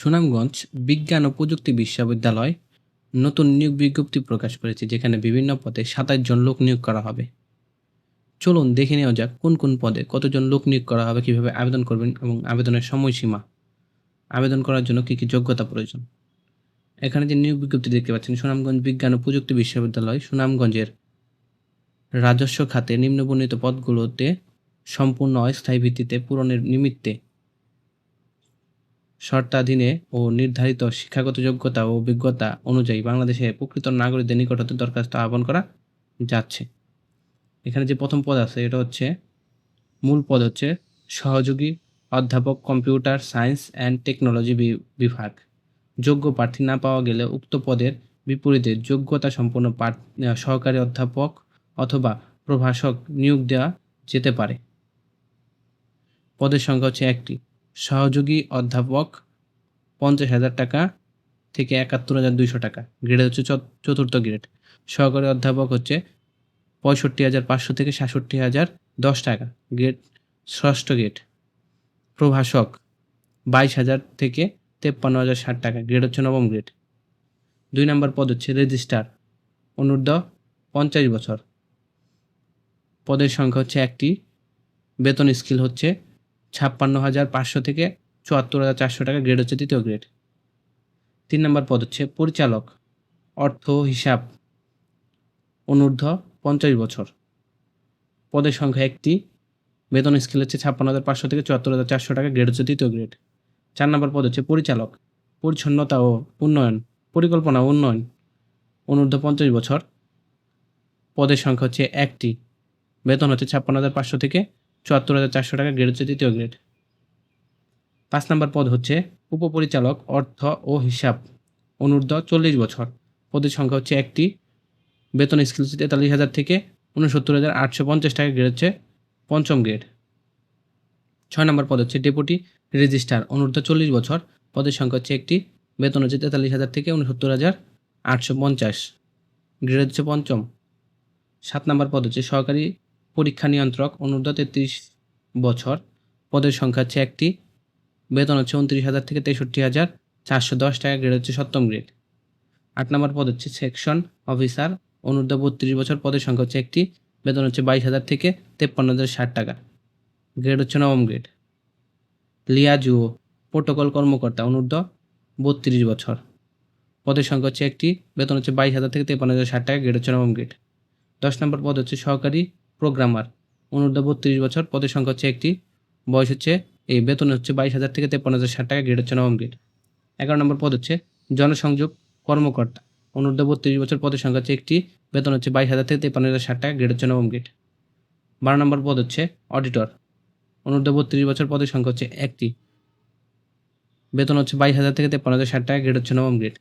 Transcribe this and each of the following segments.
সুনামগঞ্জ বিজ্ঞান ও প্রযুক্তি বিশ্ববিদ্যালয় নতুন নিয়োগ বিজ্ঞপ্তি প্রকাশ করেছে, যেখানে বিভিন্ন পদে সাতাশ জন লোক নিয়োগ করা হবে। চলুন দেখে নেওয়া যাক কোন কোন পদে কতজন লোক নিয়োগ করা হবে, কীভাবে আবেদন করবেন এবং আবেদনের সময়সীমা। আবেদন করার জন্য কী কী যোগ্যতা প্রয়োজন? এখানে যে নিয়োগ বিজ্ঞপ্তি দেখতে পাচ্ছেন, সুনামগঞ্জ বিজ্ঞান ও প্রযুক্তি বিশ্ববিদ্যালয় সুনামগঞ্জের রাজস্ব খাতে নিম্নবর্ণিত পদগুলোতে সম্পূর্ণ অস্থায়ী ভিত্তিতে পূরণের নিমিত্তে শর্তাধীনে ও নির্ধারিত শিক্ষাগত যোগ্যতা ও অভিজ্ঞতা অনুযায়ী বাংলাদেশে প্রকৃত নাগরিকদের নিকট হতে দরখাস্ত আহ্বান করা যাচ্ছে। এখানে যে প্রথম পদ আছে, এটা হচ্ছে, মূল পদ হচ্ছে, সহযোগী অধ্যাপক কম্পিউটার সায়েন্স অ্যান্ড টেকনোলজি বিভাগ। যোগ্য প্রার্থী না পাওয়া গেলে উক্ত পদের বিপরীতে যোগ্যতা সম্পন্ন সহকারী অধ্যাপক অথবা প্রভাষক নিয়োগ দেওয়া যেতে পারে। পদের সংখ্যা হচ্ছে একটি। সহযোগী অধ্যাপক পঞ্চাশ হাজার টাকা থেকে একাত্তর হাজার দুইশো টাকা। গ্রেড হচ্ছে চত- চতুর্থ গ্রেড সহকারী অধ্যাপক হচ্ছে পঁয়ষট্টি হাজার পাঁচশো থেকে সাতষট্টি হাজার দশ টাকা। গ্রেড ষষ্ঠ গ্রেড প্রভাষক বাইশ হাজার থেকে তেপ্পান্ন হাজার ষাট টাকা। গ্রেড হচ্ছে নবম গ্রেড দুই নম্বর পদ হচ্ছে রেজিস্ট্রার অনূর্ধ্ব পঞ্চাশ বছর। পদের সংখ্যা হচ্ছে একটি। বেতন স্কিল হচ্ছে ছাপ্পান্ন হাজার পাঁচশো থেকে চুয়াত্তর হাজার চারশো টাকা গ্রেড হচ্ছে তৃতীয় গ্রেড তিন নম্বর পদ হচ্ছে পরিচালক। অর্থ হিসাব। অনূর্ধ্ব পঞ্চাশ বছর। পদের সংখ্যা একটি। বেতন স্কেল হচ্ছে ছাপ্পান্ন হাজার পাঁচশো থেকে চুয়াত্তর হাজার চারশো টাকা গ্রেড হচ্ছে তৃতীয় গ্রেড চার নম্বর পদ হচ্ছে পরিচালক। পরিচ্ছন্নতা ও উন্নয়ন। পরিকল্পনা উন্নয়ন। অনূর্ধ্ব পঞ্চাশ বছর। পদের সংখ্যা হচ্ছে একটি। বেতন হচ্ছে ছাপ্পান্ন হাজার পাঁচশো থেকে চুয়াত্তর হাজার চারশো টাকা গ্রেড হচ্ছে তৃতীয় গ্রেড পাঁচ নম্বর পদ হচ্ছে উপপরিচালক, অর্থ ও হিসাব। অনূর্ধ্ব চল্লিশ বছর। পদের সংখ্যা হচ্ছে একটি। বেতন স্কেল হচ্ছে তেতাল্লিশ হাজার থেকে উনসত্তর হাজার আটশো পঞ্চাশ টাকা গ্রেড হচ্ছে পঞ্চম গ্রেড ছয় নম্বর পদ হচ্ছে ডেপুটি রেজিস্ট্রার। অনূর্ধ্ব চল্লিশ বছর। পদের সংখ্যা হচ্ছে একটি। বেতন হচ্ছে তেতাল্লিশ হাজার থেকে উনসত্তর হাজার আটশো পঞ্চাশ গ্রেড হচ্ছে পঞ্চম। সাত নম্বর পদ হচ্ছে সহকারী পরীক্ষা নিয়ন্ত্রক অনূর্ধ্ব তেত্রিশ বছর। পদের সংখ্যা হচ্ছে একটি। বেতন হচ্ছে উনত্রিশ হাজার থেকে তেষট্টি হাজার চারশো দশ টাকা, গ্রেড হচ্ছে সপ্তম গ্রেড। আট নম্বর পদ হচ্ছে সেকশন অফিসার। অনূর্ধ্ব বত্রিশ বছর, পদের সংখ্যা হচ্ছে একটি। বেতন হচ্ছে বাইশ হাজার থেকে তেপ্পান্ন হাজার ষাট টাকা, গ্রেড হচ্ছে নবম গ্রেড। লিয়াজুও প্রোটোকল কর্মকর্তা, অনূর্ধ্ব বত্রিশ বছর। পদের সংখ্যা হচ্ছে একটি। বেতন হচ্ছে বাইশ হাজার থেকে তেপ্পান্ন হাজার ষাট টাকা, গ্রেড হচ্ছে নবম গ্রেড। দশ নম্বর পদ হচ্ছে সহকারী প্রোগ্রামার অনূর্ধ্ব বত্রিশ বছর, পদের সংখ্যা হচ্ছে একটি। বয়স হচ্ছে, এই বেতন হচ্ছে বাইশ হাজার থেকে তেপ্পান্ন হাজার ষাট টাকা গ্রেড হচ্ছে নবম গ্রেড এগারো নম্বর পদ হচ্ছে, জনসংযোগ কর্মকর্তা। অনূর্ধ্ব বত্রিশ বছর, পদের সংখ্যা হচ্ছে একটি, বেতন হচ্ছে বাইশ হাজার থেকে তেপ্পান্ন হাজার ষাট টাকা গ্রেড হচ্ছে নবম গ্রেড বারো নম্বর পদ হচ্ছে অডিটর অনূর্ধ্ব বত্রিশ বছর, পদের সংখ্যা হচ্ছে একটি, বেতন হচ্ছে বাইশ হাজার থেকে তেপ্পান্ন হাজার ষাট টাকা গ্রেড হচ্ছে নবম গ্রেড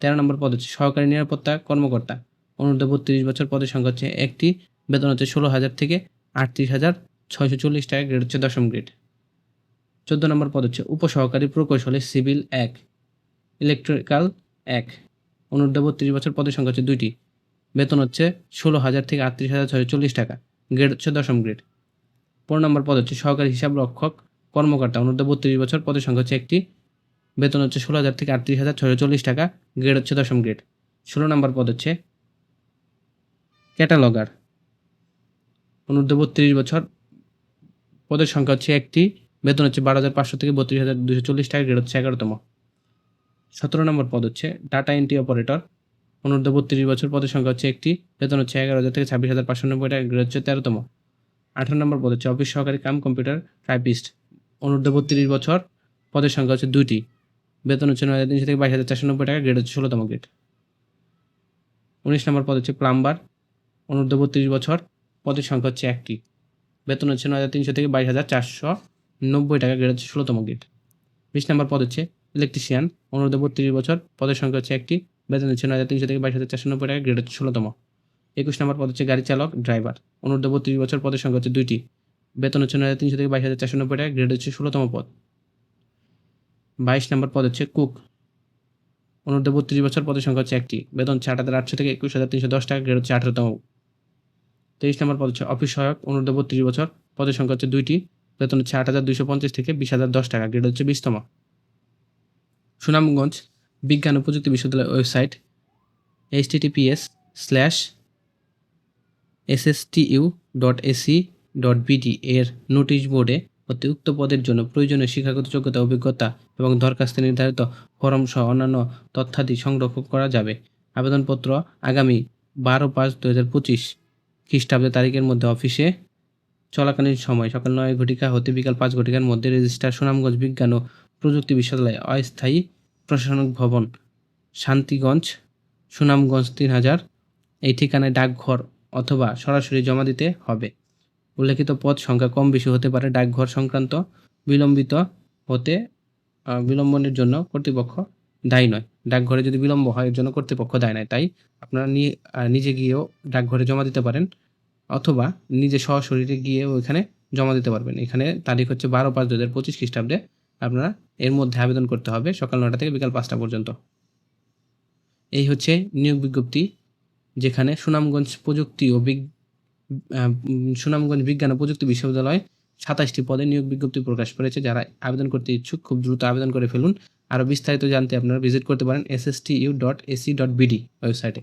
তেরো নম্বর পদ হচ্ছে, সহকারী নিরাপত্তা কর্মকর্তা। অনূর্ধ্ব বত্রিশ বছর, পদের সংখ্যা হচ্ছে একটি বেতন হচ্ছে ষোলো হাজার থেকে আটত্রিশ হাজার ছয়শো চল্লিশ টাকা গ্রেড হচ্ছে দশম গ্রেড চোদ্দ নম্বর পদ হচ্ছে উপসহকারী প্রকৌশলী সিভিল এক, ইলেকট্রিক্যাল এক। অনূর্ধ্ব বত্রিশ বছর পদের সংখ্যা হচ্ছে দুইটি। বেতন হচ্ছে ষোলো হাজার থেকে আটত্রিশ হাজার ছয়শো চল্লিশ টাকা গ্রেড হচ্ছে দশম গ্রেড পনেরো নম্বর পদ হচ্ছে সহকারী হিসাব রক্ষক কর্মকর্তা। অনূর্ধ্ব বত্রিশ বছর পদের সংখ্যা হচ্ছে একটি। বেতন হচ্ছে ষোলো হাজার থেকে আটত্রিশ হাজার ছয়শো চল্লিশ টাকা গ্রেড হচ্ছে দশম গ্রেড ষোলো নম্বর পদ হচ্ছে ক্যাটালগার। অনূর্ধ্ব বত্রিশ বছর। পদের সংখ্যা হচ্ছে একটি। বেতন হচ্ছে বারো হাজার পাঁচশো থেকে বত্রিশ হাজার দুশো চল্লিশ টাকা, গ্রেড হচ্ছে এগারোতম। সতেরো নম্বর পদ হচ্ছে ডাটা এন্ট্রি অপারেটর অনূর্ধ্ব বত্রিশ বছর পদের সংখ্যা হচ্ছে একটি। বেতন হচ্ছে এগারো হাজার থেকে ছাব্বিশ হাজার পাঁচশো নব্বই টাকা, গ্রেড হচ্ছে তেরোতম। আঠারো নম্বর পদ হচ্ছে অফিস সহকারী কাম কম্পিউটার টাইপিস্ট অনূর্ধ্ব বত্রিশ বছর পদের সংখ্যা হচ্ছে দুটি বেতন হচ্ছে নয় হাজার তিনশো থেকে বাইশ হাজার চারশো নব্বই টাকা, গ্রেড হচ্ছে ষোলোতম গ্রেড। উনিশ নম্বর পদ হচ্ছে প্লাম্বার। অনূর্ধ্ব বত্রিশ বছর পদের সংখ্যা হচ্ছে একটি। বেতন হচ্ছে নয় হাজার তিনশো থেকে বাইশ হাজার চারশো নব্বই টাকা, গ্রেড হচ্ছে ষোলোতম গ্রেড। বিশ নম্বর পদ হচ্ছে ইলেকট্রিশিয়ান অনূর্ধ্ব বত্রিশ বছর, পদের সংখ্যা হচ্ছে একটি, বেতন হচ্ছে নয় হাজার তিনশো থেকে বাইশ হাজার চারশো নব্বই টাকা, গ্রেড হচ্ছে ষোলোতম। একুশ নম্বর পদ হচ্ছে গাড়ি চালক, ড্রাইভার অনূর্ধ্ব বত্রিশ বছর, পদের সংখ্যা হচ্ছে দুইটি, বেতন হচ্ছে নয় হাজার তিনশো থেকে বাইশ হাজার চারশো নব্বই টাকা, গ্রেড হচ্ছে ষোলোতম পদ। বাইশ নম্বর পদ হচ্ছে কুক অনূর্ধ্ব বত্রিশ বছর, পদের সংখ্যা হচ্ছে একটি, বেতন হচ্ছে আট হাজার আটশো থেকে একুশ হাজার তিনশো দশ টাকা, গ্রেড হচ্ছে আঠারোতম। তেইশ নম্বর পদ হচ্ছে অফিস সহায়ক অনূর্ধ্ব বত্রিশ বছর। পদের সংখ্যা হচ্ছে দুইটি। বেতন হচ্ছে আট হাজার দুইশো পঞ্চাশ থেকে বিশ হাজার দশ টাকা। গ্রেড হচ্ছে বিশতম। সুনামগঞ্জ বিজ্ঞান ও প্রযুক্তি বিশ্ববিদ্যালয় website https slash SSTU dot AC dot BD এর নোটিশ বোর্ডে উক্ত পদের জন্য প্রয়োজনীয় শিক্ষাগত যোগ্যতা, অভিজ্ঞতা এবং দরখাস্তে নির্ধারিত ফরম সহ অন্যান্য তথ্যাদি সংরক্ষণ করা যাবে। আবেদনপত্র আগামী বারো পাঁচ দু হাজার পঁচিশ খ্রিস্টাব্দ তারিখের মধ্যে অফিসে চলাকালীন সময় সকাল নয় ঘটিকা হতে বিকাল পাঁচ ঘটিকার মধ্যে রেজিস্ট্রার সুনামগঞ্জ বিজ্ঞান ও প্রযুক্তি বিশ্ববিদ্যালয় অস্থায়ী প্রশাসনিক ভবন, শান্তিগঞ্জ, সুনামগঞ্জ তিন হাজার। এই ঠিকানায় ডাকঘর অথবা সরাসরি জমা দিতে হবে। উল্লেখিত পদ সংখ্যা কম বেশি হতে পারে ডাকঘর সংক্রান্ত, বিলম্বিত হতে বিলম্বনের জন্য কর্তৃপক্ষ দায়ী নয়। ডাকঘরে যদি বিলম্ব হয়, এর জন্য কর্তৃপক্ষ দায়ী নয় তাই আপনারা নিজে গিয়েও ডাকঘরে জমা দিতে পারেন, অথবা নিজে সশরীরে গিয়ে ওইখানে জমা দিতে পারবেন। এখানে তারিখ হচ্ছে বারো পাঁচ দু হাজার পঁচিশ খ্রিস্টাব্দে, আপনারা এর মধ্যে আবেদন করতে হবে, সকাল নটা থেকে বিকাল পাঁচটা পর্যন্ত। এই হচ্ছে নিয়োগ বিজ্ঞপ্তি, যেখানে সুনামগঞ্জ প্রযুক্তি ও সুনামগঞ্জ বিজ্ঞান ও প্রযুক্তি বিশ্ববিদ্যালয় সাতাশটি পদে নিয়োগ বিজ্ঞপ্তি প্রকাশ করেছে, যারা আবেদন করতে ইচ্ছুক, খুব দ্রুত আবেদন করে ফেলুন। আরও বিস্তারিত জানতে আপনারা ভিজিট করতে পারেন S S T U dot AC dot BD ওয়েবসাইটে